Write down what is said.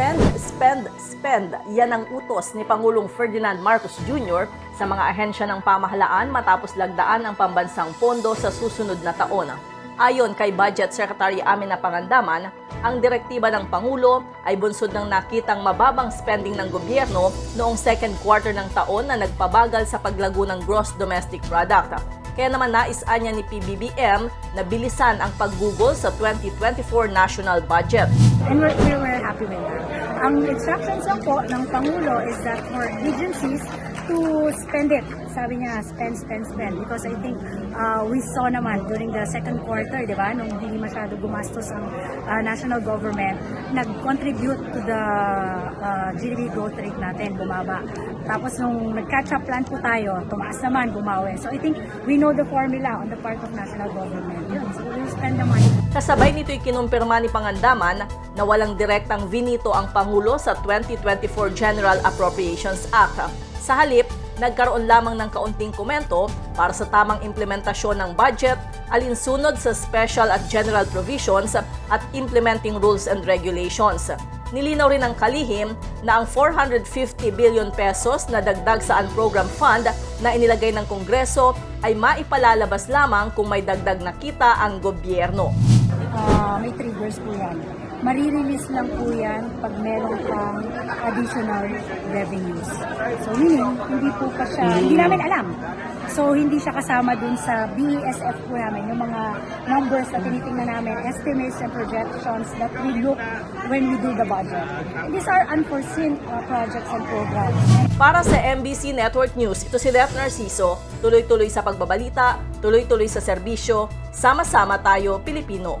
Spend, spend, spend. Yan ang utos ni Pangulong Ferdinand Marcos Jr. sa mga ahensya ng pamahalaan matapos lagdaan ang pambansang pondo sa susunod na taon. Ayon kay Budget Secretary Amina Pangandaman, ang direktiba ng Pangulo ay bunsod ng nakitang mababang spending ng gobyerno noong second quarter ng taon na nagpabagal sa paglago ng gross domestic product. Kaya naman naisaan niya ni PBBM na bilisan ang paggugol sa 2024 national budget. And we're happy with that. Ang instructions lang po ng Pangulo is that for agencies to spend it. Sabi niya, spend, spend, spend. Because I think uh, we saw naman during the second quarter, di ba, nung hindi masyado gumastos ang uh, national government, nag-contribute to the uh, GDP growth rate natin, bumaba. Tapos nung nag-catch up plan po tayo, tumaas naman, bumawi. So I think we know the formula on the part of national government. Yun, so we'll spend the money. Kasabay nito'y kinumpirma ni Pangandaman na walang direktang vinito ang Pangulo sa 2024 General Appropriations Act. Sa halip, nagkaroon lamang ng kaunting komento para sa tamang implementasyon ng budget, alinsunod sa special at general provisions at implementing rules and regulations. Nilinaw rin ng kalihim na ang 450 billion pesos na dagdag sa unprogram fund na inilagay ng Kongreso ay maipalalabas lamang kung may dagdag na kita ang gobyerno. Ah, may triggers po yan. Marirelease lang po yan pag meron kang additional revenues. So meaning, hindi po pa siya, hindi namin alam. So hindi siya kasama dun sa BESF po namin, yung mga numbers na tinitingnan namin, estimates and projections that we look when we do the budget. And these are unforeseen uh, projects and programs. Para sa MBC Network News, ito si Ref Narciso, tuloy-tuloy sa pagbabalita, tuloy-tuloy sa serbisyo, sama-sama tayo Pilipino.